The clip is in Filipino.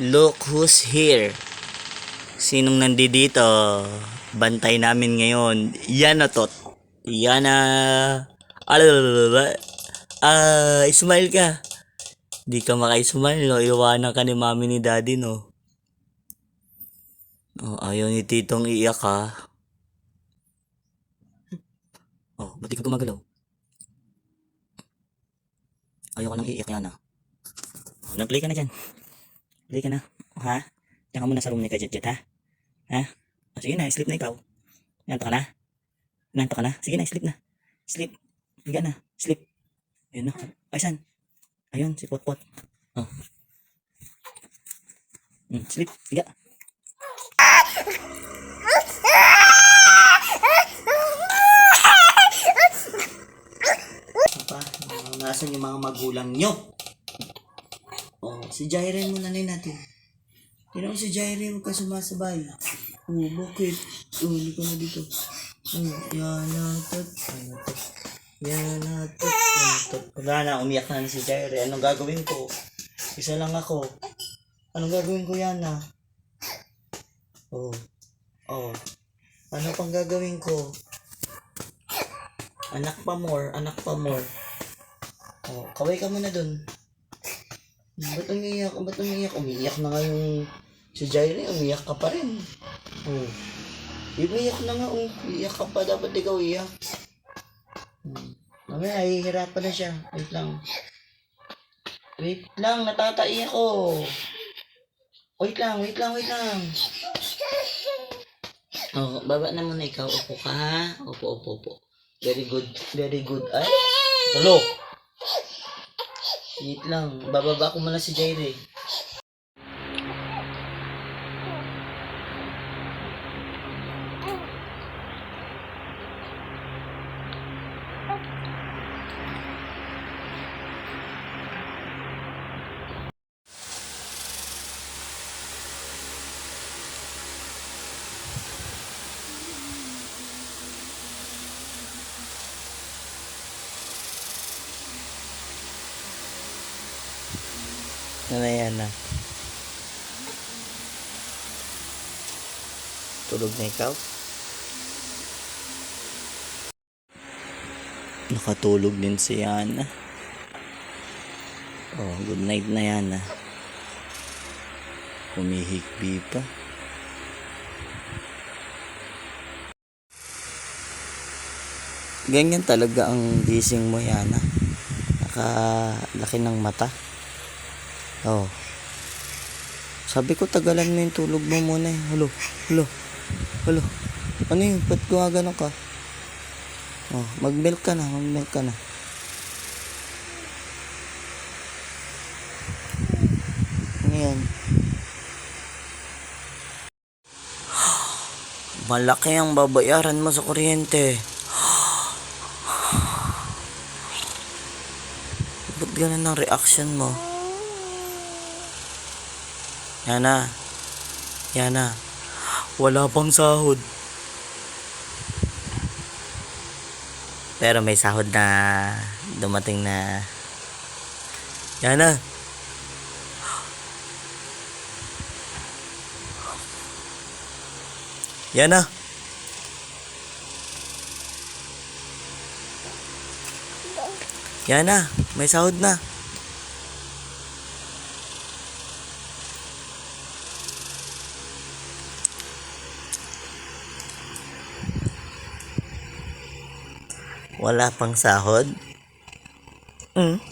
Look who's here. Sinong nandito? Bantay namin ngayon. Yan na tot. Yan na. Alalala. Ah, smile ka. Di ka maka-smile, no? Iwanan ka ni mami ni daddy, no? Oh, ayaw ni titong iiyak, ha? Oh, ba't di ka gumagalaw? Ayaw ko nang iiyak yan, ah. Oh, nag-play ka na dyan. Play ka na. Ha? Diyan ka muna sa room ni Kajet ha? Ha? O, sige na, sleep na ikaw. Nanto ka na? Nanto ka na? Sige na, sleep na. Sleep. Higa na. Sleep. Ayun na. Ay, saan? Ayun, si Potpot. Oh. Hmm, sleep. Higa. Papa, nasan yung mga magulang nyo? Oh, si Jairen muna na natin. Tingnan mo si Jairen, ka sumasabay. Oh, bakit? Oh, hindi ka na dito. Oh, yan na, tot. Yan na, tot. Yan na, tot. Yan na, tot. Wala na, umiyak na, na si Jairen. Anong gagawin ko? Isa lang ako. Anong gagawin ko, Yana? Oh. Oh. Ano pang gagawin ko? Anak pa more, anak pa more. Oh, kaway ka muna dun. Ba't umiiyak? Ba't umiiyak? Umiiyak na nga yung si Jairi, umiiyak ka pa rin. Oh. Umiiyak na nga, oh. Ka pa, dapat ikaw iyak. Hmm. Mamaya, hihirapan na siya. Wait lang. Wait lang, natataiyak ko. Wait lang, wait lang, wait lang. Oh, baba na muna ikaw. Upo ka, ha? Upo, upo, upo. Very good, very good. Ay, tulo. Wait lang, bababa ko muna si Jaire. Ano na yan na? Tulog na ikaw? Nakatulog din si Yana. Oh, good night na Yana. Humihikbi pa. Ganyan talaga ang gising mo, Yana. Nakalaki ng mata. Oh. Sabi ko tagalan mo yung tulog mo muna eh. Hulo, hulo, hulo. Ano yun? Ba't gumagano ka? Oh, mag-milk ka na, mag-milk ka na. Ano yan? Malaki ang babayaran mo sa kuryente. Ba't ganun ang reaction mo? Yana. Yana. Wala pang sahod. Pero may sahod na dumating na. Yana. Yana. Yana, may sahod na. Wala pang sahod? Hmm.